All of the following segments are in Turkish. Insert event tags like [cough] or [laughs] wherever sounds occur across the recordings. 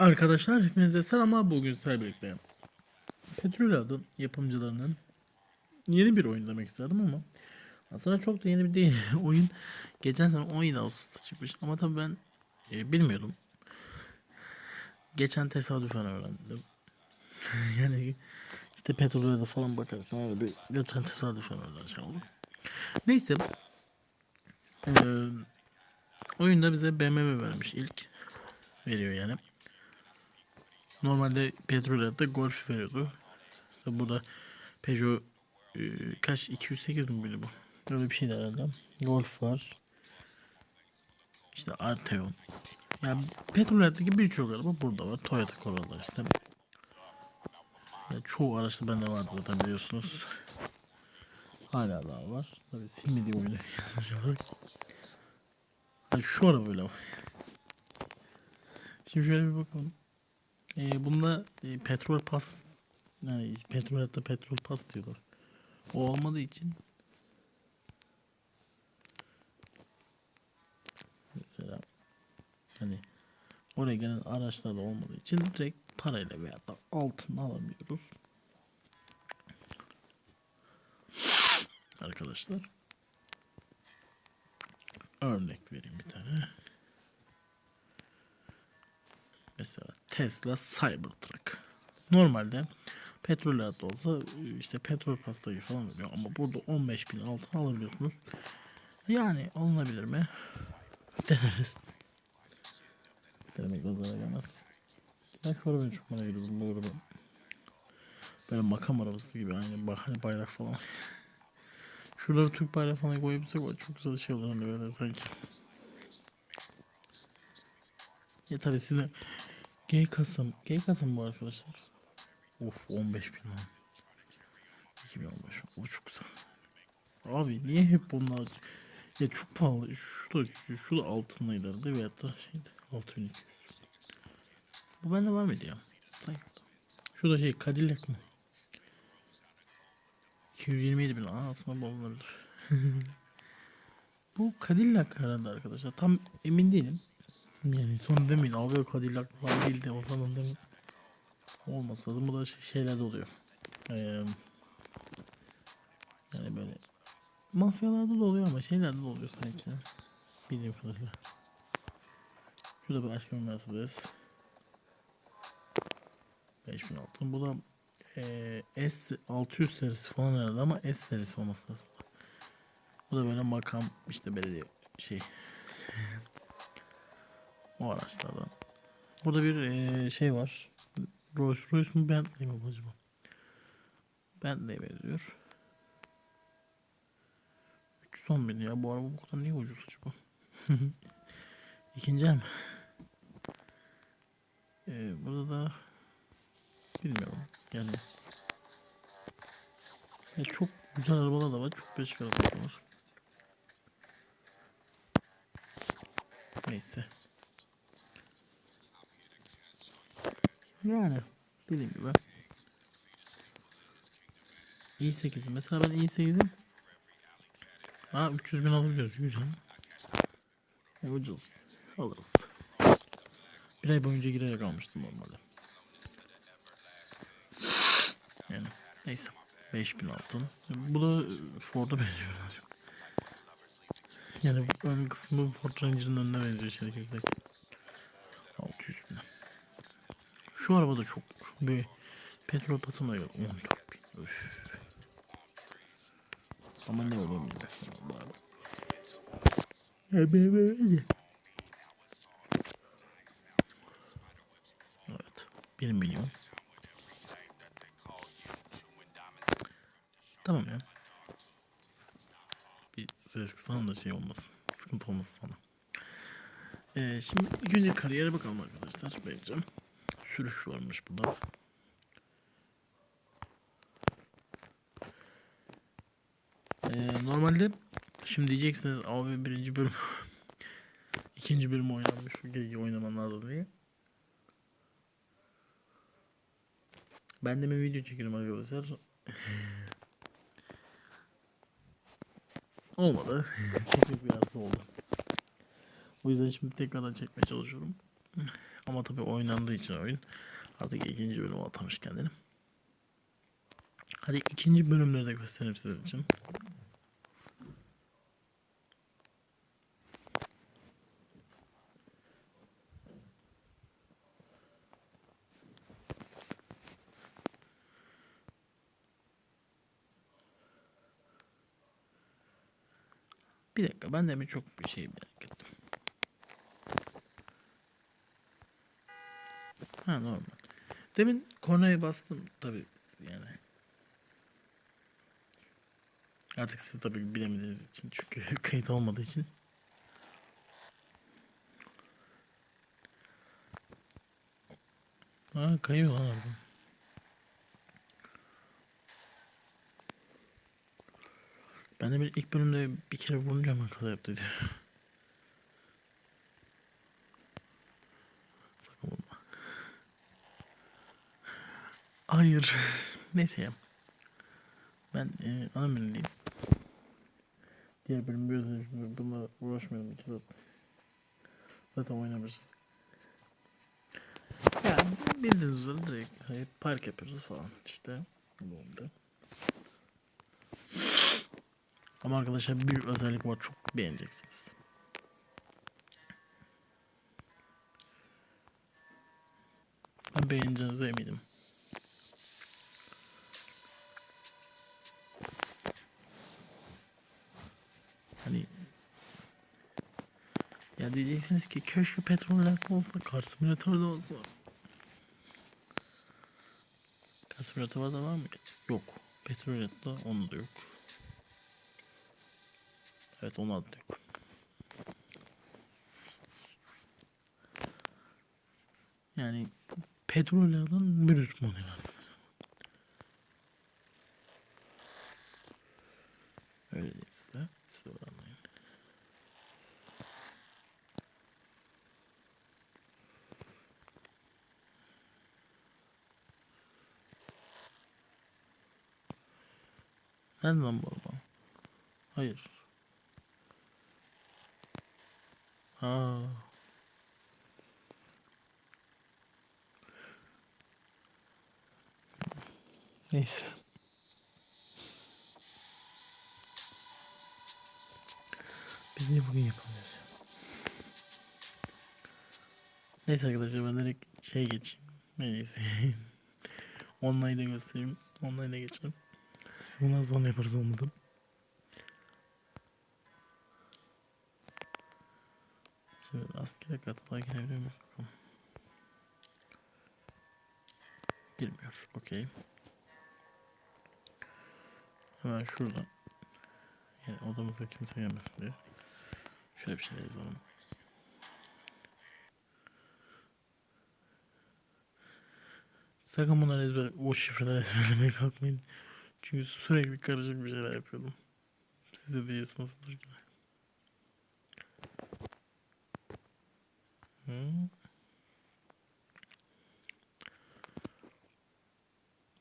Arkadaşlar hepinize selamlar. Bugün sizlerle birlikte Petrol adın yapımcılarının yeni bir oyun demek isterdim ama aslında çok da yeni bir değil. [laughs] oyun geçen sene 17 Ağustos'ta çıkmış ama tabii ben e, bilmiyordum. Geçen tesadüfen öğrendim. [laughs] yani işte Petrol'e falan bakarken öyle bir geçen tesadüfen öğrenmiş oldum. Neyse. Ee, oyunda bize BMW vermiş ilk. Veriyor yani. Normalde Petrol'de Golf veriyordu. İşte burada Peugeot e, kaç 208 mi bile bu? Öyle bir şeydi herhalde. Golf var. İşte Arteon. Yani Petrol'deki birçok araba burada var. Toyota Corolla işte. Yani çoğu araçta bende vardı zaten biliyorsunuz. Hala daha var. Tabii silmediğim oyunu. hani şu araba böyle. Şimdi şöyle bir bakalım. Ee, bunda e, petrol pas yani petrol hatta petrol pas diyorlar. O olmadığı için mesela hani oraya gelen araçlar da olmadığı için direkt parayla veya da altın alamıyoruz. Arkadaşlar örnek vereyim bir tane. Mesela Tesla Cybertruck. Normalde petrol hayatı olsa işte petrol pastayı falan veriyor ama burada 15 bin altın alabiliyorsunuz. Yani alınabilir mi? Deneriz. Denemekle zarar gelmez. Ben şu arabayı çok merak ediyorum bu araba. Böyle makam arabası gibi aynı hani bayrak falan. Şuraları Türk bayrağı falan koyabilsek var çok güzel şey olur hani böyle sanki. Ya tabii size G Kasım. G Kasım bu arkadaşlar. Of 15 bin lan. 2015. O çok güzel. Abi niye hep bunlar ya çok pahalı. Şu da şu da altınlıydı herhalde veyahut da şeydi 6200. Bu bende var mıydı ya? Sanki. Şu da şey Cadillac mı? 227 bin. Aa aslında bu olabilir. [laughs] bu Cadillac herhalde arkadaşlar. Tam emin değilim. Yani son demeyin abi Cadillac falan değil de o falan demeyin. Olmasa lazım. Bu da şey, şeylerde oluyor. Ee, yani böyle mafyalarda da oluyor ama şeylerde de oluyor sanki. Bildiğim kadarıyla. Şurada bir aşk Mercedes. 5000 altın. Bu da ee, S600 serisi falan herhalde ama S serisi olması lazım. Bu da böyle makam işte belediye şey o araçlardan. Burada bir eee, şey var. Rolls Royce mu Bentley mi bu acaba? Bentley benziyor. 310 bin ya bu araba bu kadar niye ucuz acaba? [laughs] İkinci el mi? Ee, burada da bilmiyorum yani ya çok güzel arabalar da var çok beşik arabalar var. Neyse. Yani dediğim gibi. i8 mesela ben i8'i Ha 300 bin alabiliyoruz güzel. E, ucuz. Alırız. Bir ay boyunca girerek almıştım normalde. Yani neyse. 5000 altın. Bu da e, Ford'a benziyor. Yani ön kısmı Ford Ranger'ın önüne benziyor içerideki 600 bin. Şu araba da çok bir petrol pasına göre 14 bin. Üf. Ama ne olur bilmiyorum. Evet. 1 milyon. Tamam ya. Bir ses kısalım da şey olmasın. Sıkıntı olmasın sana. Ee, şimdi ilk önce kariyere bakalım arkadaşlar. Vereceğim. Sürüş varmış burada. Ee, normalde şimdi diyeceksiniz abi birinci bölüm [laughs] ikinci bölüm oynanmış GG oynaman lazım diye. Ben de bir video çekerim arkadaşlar. [laughs] Olmadı. [laughs] Teknik bir oldu. O yüzden şimdi tekrardan çekmeye çalışıyorum. Ama tabii oynandığı için oyun artık ikinci bölüme atamış kendini. Hadi ikinci bölümleri de göstereyim sizin için. Bir dakika ben de bir çok bir şey merak ettim. Ha normal. Demin kornaya bastım tabi yani. Artık siz tabi bilemediğiniz için çünkü [laughs] kayıt olmadığı için. Aa kayıyor lan orada. Ben de bir ilk bölümde bir kere vurunca mı kaza yaptı [laughs] diye. Sakın vurma. Hayır. [laughs] Neyse. Ben e, ana menüdeyim. Diğer bölüm biliyorsunuz bununla uğraşmıyorum. İki zaten. Oynamışız. Yani bildiğiniz üzere direkt hani park yapıyoruz falan işte. Bu oldu. Ama arkadaşlar bir özellik var çok beğeneceksiniz. Ben beğeneceğinize eminim. Hani ya diyeceksiniz ki keşke petrollerde olsa, kar simülatörde olsa. Kar simülatörde var mı? Yok. Petrollerde onun da yok. Evet onun adı da yok. Yani petrollerden bir üst model. Öyle diyeyim size. Siz öyle anlayın. Nerede lan bu araba? Hayır. Ha. Neyse. Biz niye bugün yapamıyoruz ya? Neyse arkadaşlar ben direkt şey geçeyim. Neyse. [laughs] Online'da göstereyim. Online'a geçelim. Bundan sonra yaparız olmadı. Şimdi askere katıla girebiliyor muyum? Bakalım. Girmiyor. Okey. Hemen şuradan. Yani odamıza kimse gelmesin diye. Şöyle bir şey yazalım. Sakın bunları ezber, o şifreler ezberlemeye kalkmayın. Çünkü sürekli karışık bir şeyler yapıyordum. Siz de biliyorsunuzdur ki. Hı.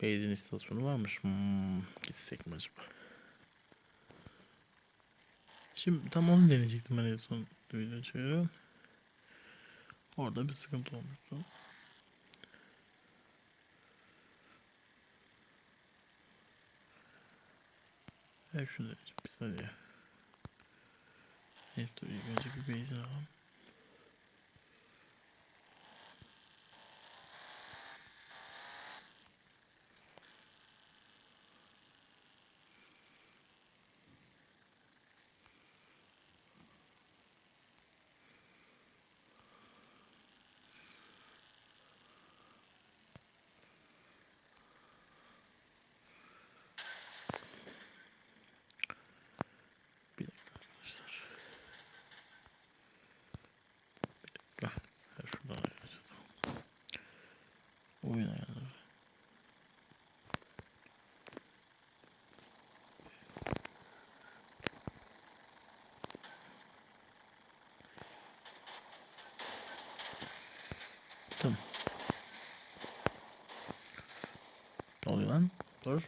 Benzin istasyonu varmış. Hmm, gitsek mi acaba? Şimdi tam onu deneyecektim ben en son video çeviren. Orada bir sıkıntı olmuştu. Evet şunu bir saniye. Evet dur ilk bir benzin alalım. Ne oluyor lan? Dur.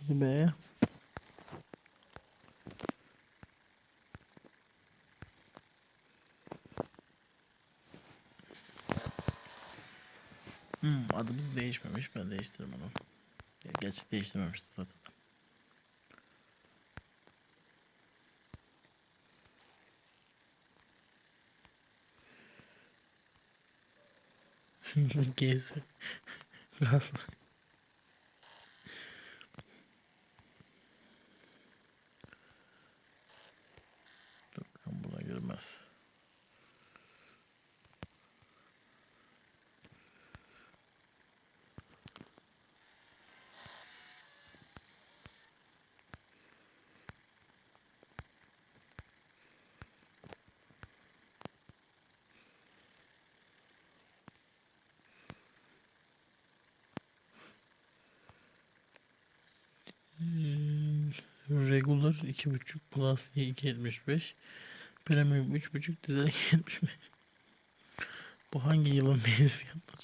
Hadi be. Hmm, adımız değişmemiş. Ben değiştiririm onu. Geç değiştirmemiştim zaten. [laughs] Riqueza. [laughs] Regular 2.5 Plus 2.75 Premium 3.5 Dizel 2.75 Bu hangi yılın benzin fiyatları?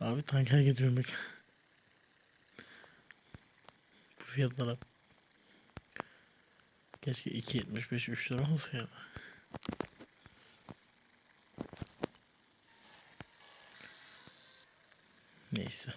Abi tanker getiriyorum bak. Bu fiyatlara. Keşke 2.75 3 lira olsa ya. Neyse.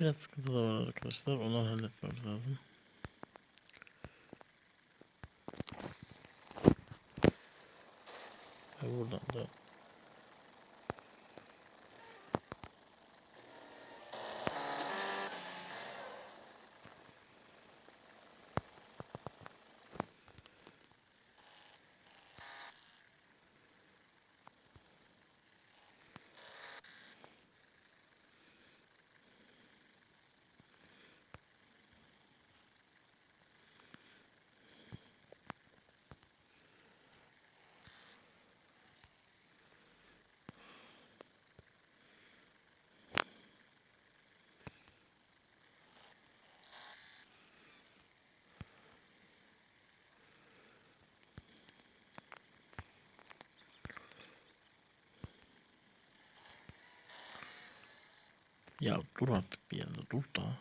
Biraz sıkıntı da var arkadaşlar. Onu halletmemiz lazım. Ve buradan da ya dur artık bir yerde dur da.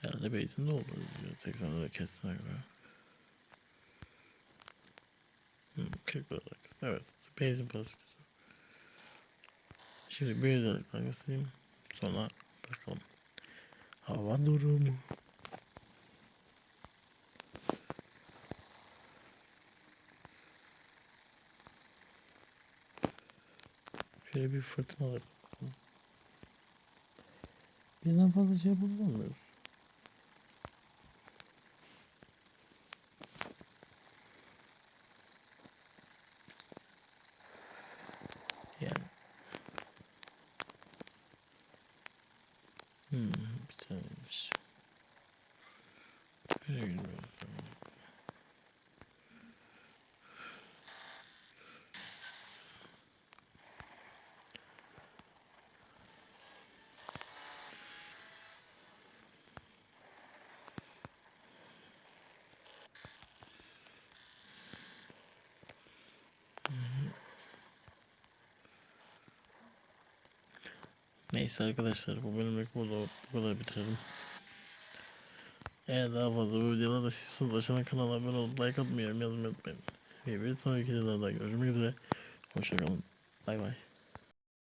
Herhalde base'inde olur. 80 lira kestiğine göre. Hmm, 40 lira. Evet. Base'in parası güzel. Şimdi bir özellikler göstereyim. Sonra bakalım. Hava durumu. Şöyle bir fırtına da bakalım. Birden fazla şey bulamıyoruz. Yani. Hmm, bir taneymiş. Nereye gidiyoruz? Neyse arkadaşlar bu bölümlük burada bu kadar bitirelim. Eğer daha fazla bu videolar da istiyorsanız aşağıdan kanala abone olup like atmayı, yazmayı unutmayın. Ve bir sonraki videolarda görüşmek üzere. Hoşçakalın. Bay bay.